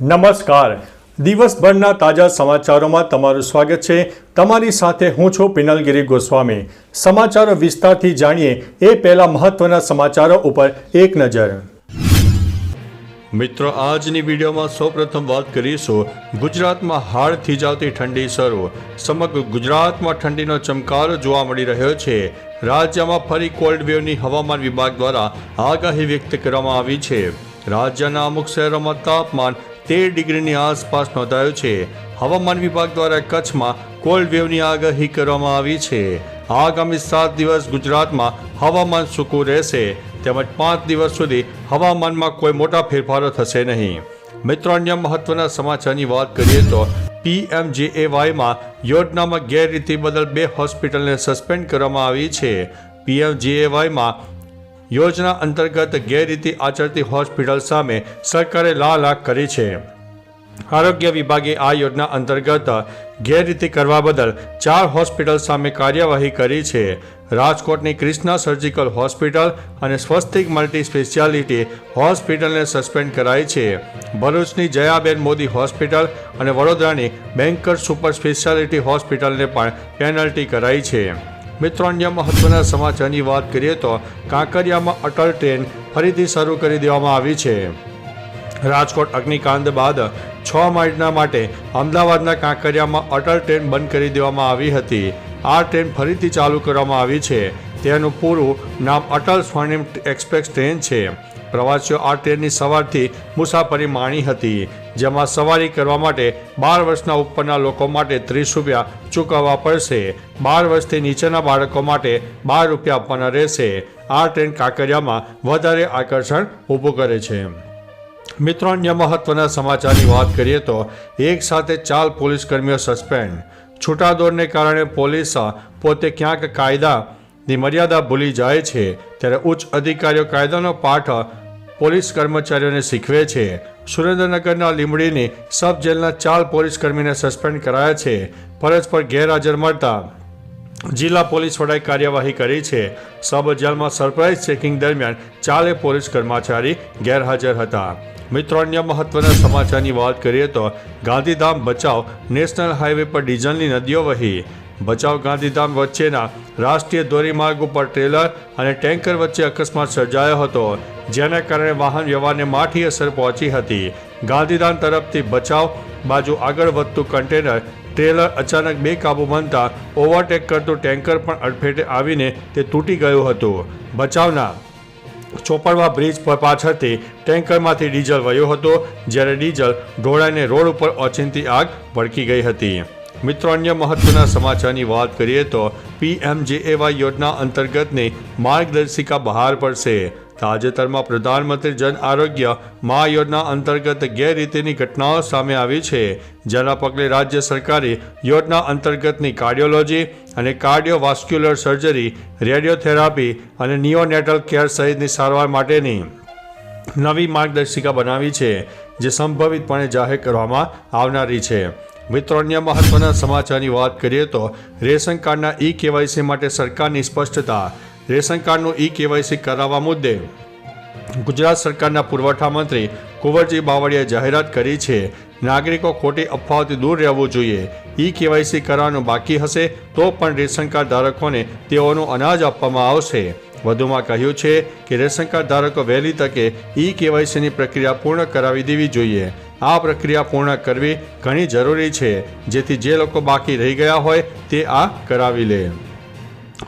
નમસ્કાર. દિવસભરના તાજા સમાચારોમાં તમારું સ્વાગત છે. તમારી સાથે હું છું પિનલગીરી ગોસ્વામી. સમાચારો વિસ્તારથી જાણીએ એ પહેલા મહત્વના સમાચારો ઉપર એક નજર. મિત્રો, આજની વિડીયોમાં સૌપ્રથમ વાત કરીશું. ગુજરાતમાં હાડ થીજાવતી ઠંડી શરૂ. સમગ્ર ગુજરાતમાં ઠંડીનો ચમકારો જોવા મળી રહ્યો છે. રાજ્યમાં ફરી કોલ્ડ વેવની હવામાન વિભાગ દ્વારા આગાહી વ્યક્ત કરવામાં આવી છે. રાજ્યના અમુક શહેરોમાં તાપમાન તેર ડિગ્રીની આસપાસ નોંધાયો છે. હવામાન વિભાગ દ્વારા કચ્છમાં કોલ્ડ વેવની આગાહી કરવામાં આવી છે. આગામી સાત દિવસ ગુજરાતમાં હવામાન સૂકું રહેશે. તેમજ પાંચ દિવસ સુધી હવામાનમાં કોઈ મોટા ફેરફારો થશે નહીં. મિત્રો, અન્ય મહત્વના સમાચારની વાત કરીએ તો પીએમજેએવાયમાં યોજનામાં ગેરરીતિ બદલ બે હોસ્પિટલને સસ્પેન્ડ કરવામાં આવી છે. પીએમજેએવાયમાં યોજના અંતર્ગત ગેરરીતિ આચરતી હોસ્પિટલ સામે સરકારે લાલ આંખ કરી છે. આરોગ્ય વિભાગે આ યોજના અંતર્ગત ગેરરીતિ કરવા બદલ ચાર હોસ્પિટલ સામે કાર્યવાહી કરી છે. રાજકોટની ક્રિષ્ના સર્જિકલ હોસ્પિટલ અને સ્વસ્તિક મલ્ટી સ્પેશિયાલિટી હોસ્પિટલને સસ્પેન્ડ કરાઈ છે. ભરૂચની જયાબેન મોદી હોસ્પિટલ અને વડોદરાની બેન્કર સુપર સ્પેશિયાલિટી હોસ્પિટલને પણ પેનલ્ટી કરાઈ છે. મિત્રો મહત્વના સમાચારની વાત કરીએ તો કાંકરિયામાં અટલ ટ્રેન ફરીથી શરૂ કરી દેવામાં આવી છે. રાજકોટ અગ્નિકાંડ બાદ છ મહિના માટે અમદાવાદના કાંકરિયામાં અટલ ટ્રેન બંધ કરી દેવામાં આવી હતી. આ ટ્રેન ફરીથી ચાલુ કરવામાં આવી છે. તેનું પૂરું નામ અટલ સ્વર્ણિમ એક્સપ્રેસ ટ્રેન છે. પ્રવાસીઓ આ ટ્રેનની સવારથી મુસાફરી માણી હતી. જેમાં સવારી કરવા માટે બાર વર્ષના ઉપરના લોકો માટે ત્રીસ રૂપિયા ચૂકવવા પડશે. બાર વર્ષથી નીચેના બાળકો માટે બાર રૂપિયા આપવાના રહેશે. આ ટ્રેન કાંકરિયામાં વધારે આકર્ષણ ઊભું કરે છે. મિત્રો, અન્ય મહત્વના સમાચારની વાત કરીએ તો એક સાથે ચાર પોલીસ કર્મીઓ સસ્પેન્ડ. છૂટાદોરને કારણે પોલીસ પોતે ક્યાંક કાયદાની મર્યાદા ભૂલી જાય છે. ત્યારે ઉચ્ચ અધિકારીઓ કાયદાનો પાઠ પોલીસ કર્મચારીઓને શીખવે છે. સુરેન્દ્રનગરના લીંબડીની સબ જેલના ચાર પોલીસ કર્મીને સસ્પેન્ડ કરાયા છે. ફરજ પર ગેરહાજર મળતા જિલ્લા પોલીસ વડાએ કાર્યવાહી કરી છે. સબ જેલમાં સરપ્રાઇઝ ચેકિંગ દરમિયાન ચારે પોલીસ કર્મચારી ગેરહાજર હતા. મિત્રો, અન્ય મહત્વના સમાચારની વાત કરીએ તો ગાંધીધામ બચાવ નેશનલ હાઈવે પર ડીઝલની નદીઓ વહી. બચાવ ગાંધીધામ વચ્ચેના રાષ્ટ્રીય ધોરીમાર્ગ ઉપર ટ્રેલર અને ટેન્કર વચ્ચે અકસ્માત સર્જાયો હતો. જેના કારણે વાહન વ્યવહારને માઠી અસર પહોંચી હતી. ગાંધીધામ તરફથી બચાવ બાજુ આગળ વધતું કન્ટેનર ટ્રેલર અચાનક બેકાબુ બનતા ઓવરટેક કરતું ટેન્કર પણ અડફેટે આવીને તે તૂટી ગયું હતું. બચાવના ચોપડવા બ્રિજ પર પાછળથી ટેન્કરમાંથી ડીઝલ વયો હતો, જ્યારે ડીઝલ ઢોળાઈને રોડ ઉપર ઓચિંતી આગ ભડકી ગઈ હતી. મિત્રો, અન્ય મહત્વના સમાચારની વાત કરીએ તો પીએમજેએવાય યોજના અંતર્ગતની માર્ગદર્શિકા બહાર પડશે. તાજેતરમાં પ્રધાનમંત્રી જન આરોગ્ય મા યોજના અંતર્ગત ગેરરીતિની ઘટનાઓ સામે આવી છે, જેના પગલે રાજ્ય સરકારે યોજના અંતર્ગતની કાર્ડિયોલોજી અને કાર્ડિયોવાસ્ક્યુલર સર્જરી, રેડિયોથેરાપી અને નિયોનેટલ કેર સહિતની સારવાર માટેની નવી માર્ગદર્શિકા બનાવી છે, જે સંભવિતપણે જાહેર કરવામાં આવનારી છે. મિત્રો, અન્ય મહત્વના સમાચારની વાત કરીએ તો રેશન કાર્ડના ઈ કેવાયસી માટે સરકારની સ્પષ્ટતા રેશન કાર્ડનું ઈ કેવાયસી કરાવવા મુદ્દે ગુજરાત સરકારના પુરવઠા મંત્રી કુંવરજી બાવળીએ જાહેરાત કરી છે, નાગરિકો ખોટી અફવાઓથી દૂર રહેવું જોઈએ. ઈ કેવાયસી કરવાનું બાકી હશે તો પણ રેશન કાર્ડ ધારકોને તેઓનું અનાજ આપવામાં આવશે. વધુમાં કહ્યું છે કે રેશન કાર્ડ ધારકો વહેલી તકે ઈ કેવાયસીની પ્રક્રિયા પૂર્ણ કરાવી દેવી જોઈએ. આ પ્રક્રિયા પૂર્ણ કરવી ઘણી જરૂરી છે, જેથી જે લોકો બાકી રહી ગયા હોય તે આ કરાવી લે.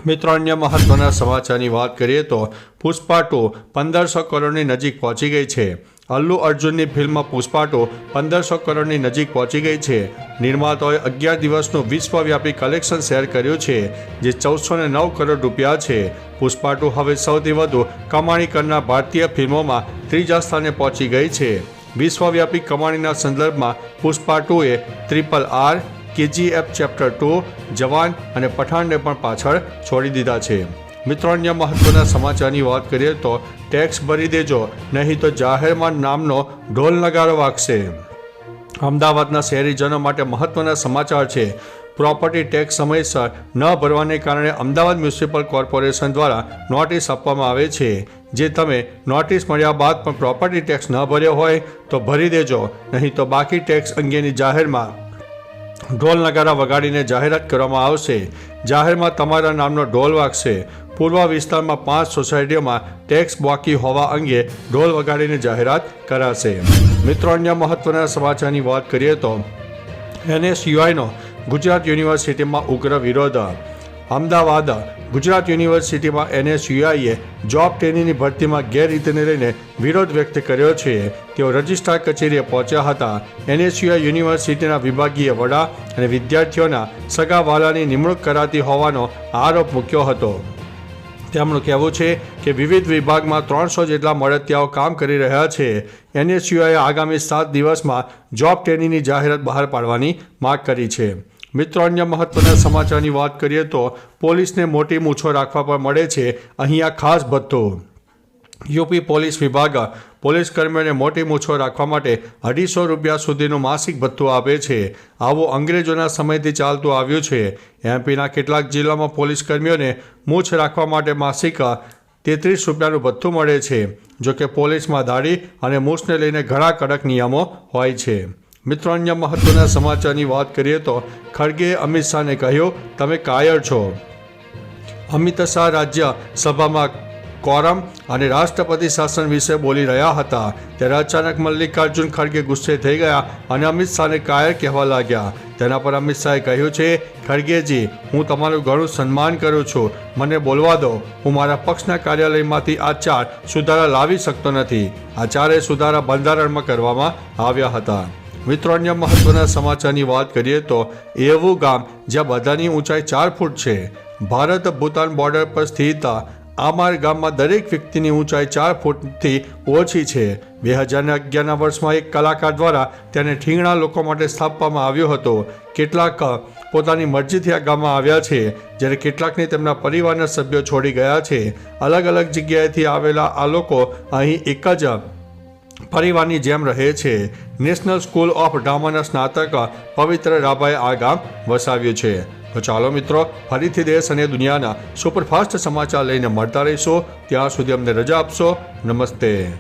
મિત્રો, અન્ય મહત્વના સમાચારની વાત કરીએ તો પુષ્પા ટુ પંદરસો કરોડની નજીક પહોંચી ગઈ છે. અલ્લુ અર્જુનની ફિલ્મ પુષ્પા ટુ પંદરસો કરોડની નજીક પહોંચી ગઈ છે. નિર્માતાઓએ અગિયાર દિવસનું વિશ્વવ્યાપી કલેક્શન શેર કર્યું છે, જે ચૌદસો નવ કરોડ રૂપિયા છે. પુષ્પા ટુ હવે સૌથી વધુ કમાણી કરનાર ભારતીય ફિલ્મોમાં ત્રીજા સ્થાને પહોંચી ગઈ છે. વિશ્વવ્યાપી કમાણીના સંદર્ભમાં Pushpa ટુએ triple R KGF chapter two, Jawan અને પઠાણને પણ પાછળ છોડી દીધા છે. મિત્રો, અન્ય મહત્વના સમાચારની વાત કરીએ તો ટેક્સ ભરી દેજો, નહીં તો જાહેરમાં નામનો ઢોલ નગારો વાગશે. અમદાવાદના શહેરીજનો માટે મહત્વના સમાચાર છે. પ્રોપર્ટી ટેક્સ સમયસર ન ભરવાને કારણે અમદાવાદ મ્યુનિસિપલ કોર્પોરેશન દ્વારા નોટિસ આપવામાં આવે છે. જે તમે નોટિસ મળ્યા બાદ પણ પ્રોપર્ટી ટેક્સ ન ભર્યો હોય તો ભરી દેજો, નહીં તો બાકી ટેક્સ અંગેની જાહેરમાં ઢોલ નગારા વગાડીને જાહેરાત કરવામાં આવશે. જાહેરમાં તમારા નામનો ઢોલ વાગશે. પૂર્વ વિસ્તારમાં પાંચ સોસાયટીઓમાં ટેક્સ બાકી હોવા અંગે ઢોલ વગાડીને જાહેરાત કરાશે. મિત્રો, અન્ય મહત્વના સમાચારની વાત કરીએ તો, એનએસયુઆઈનો ગુજરાત યુનિવર્સિટીમાં ઉગ્ર વિરોધ અમદાવાદ, ગુજરાત યુનિવર્સિટીમાં એનએસયુઆઈએ જોબ ટ્રેનિંગની ભરતીમાં ગેરરીતિને લઈને વિરોધ વ્યક્ત કર્યો છે. તેઓ રજિસ્ટ્રાર કચેરીએ પહોંચ્યા હતા. એનએસયુઆઈ યુનિવર્સિટીના વિભાગીય વડા અને વિદ્યાર્થીઓના સગાવાલાની નિમણૂક કરાતી હોવાનો આરોપ મૂક્યો હતો. તેમનું કહેવું છે કે વિવિધ વિભાગમાં ત્રણસો જેટલા મળતિયાઓ કામ કરી રહ્યા છે. એનએસયુઆઈએ આગામી સાત દિવસમાં જોબ ટ્રેનિંગની જાહેરાત બહાર પાડવાની માગ કરી છે. મિત્રો, અન્ય મહત્વના સમાચારની વાત કરીએ તો પોલીસને મોટી મૂછો રાખવા પર મળે છે. અહીંયા ખાસ ભથ્થો. યુપી પોલીસ વિભાગ પોલીસ કર્મીઓને મોટી મૂછો રાખવા માટે અઢીસો રૂપિયા સુધીનું માસિક ભથ્થું આપે છે. આવું અંગ્રેજોના સમયથી ચાલતું આવ્યું છે. એમપીના કેટલાક જિલ્લામાં પોલીસ કર્મીઓને મૂછ રાખવા માટે માસિક તેત્રીસ રૂપિયાનું ભથ્થું મળે છે જો કે પોલીસમાં દાઢી અને મૂછને લઈને ઘણા કડક નિયમો હોય છે. મિત્રો અન્ય મહત્વના સમાચારની વાત કરીએ તો ખડગે અમિત શાહને કહ્યું, તમે કાયર છો. અમિત શાહ રાજ્ય સભામાં કોરમ અને રાષ્ટ્રપતિ શાસન વિશે બોલી રહ્યા હતા. ત્યારે અચાનક મલ્લિકાર્જુન ખડગે ગુસ્સે થઈ ગયા અને અમિત શાહને કાયર કહેવા લાગ્યા. તેના પર અમિત શાહે કહ્યું છે, ખડગેજી, હું તમારું ઘણું સન્માન કરું છું. મને બોલવા દો. હું મારા પક્ષના કાર્યાલયમાંથી આ ચાર સુધારા લાવી શકતો નથી. આ ચારે સુધારા બંધારણમાં કરવામાં આવ્યા હતા. મિત્રો, અન્ય મહત્વના સમાચારની વાત કરીએ તો એવું ગામ જ્યાં બધાની ઊંચાઈ ચાર ફૂટ છે, ભારત ભૂતાન બોર્ડર પર સ્થિત આમાર ગામમાં દરેક વ્યક્તિની ઊંચાઈ ચાર ફૂટથી ઓછી છે. બે હજાર અગિયારના વર્ષમાં એક કલાકાર દ્વારા તેને ઠીંગણા લોકો માટે સ્થાપવામાં આવ્યો હતો. કેટલાક પોતાની મરજીથી આ ગામમાં આવ્યા છે, જ્યારે કેટલાકને તેમના પરિવારના સભ્યો છોડી ગયા છે. અલગ અલગ જગ્યાએથી આવેલા આ લોકો અહીં એક જ પરિવારની જેમ રહે છે. નેશનલ સ્કૂલ ઓફ ડ્રામાના સ્નાતક પવિત્ર રાભાએ આ ગામ વસાવ્યું છે. તો ચાલો મિત્રો, ફરીથી દેશ અને દુનિયાના સુપરફાસ્ટ સમાચાર લઈને મળતા રહીશો. ત્યાં સુધી અમને રજા આપશો. નમસ્તે.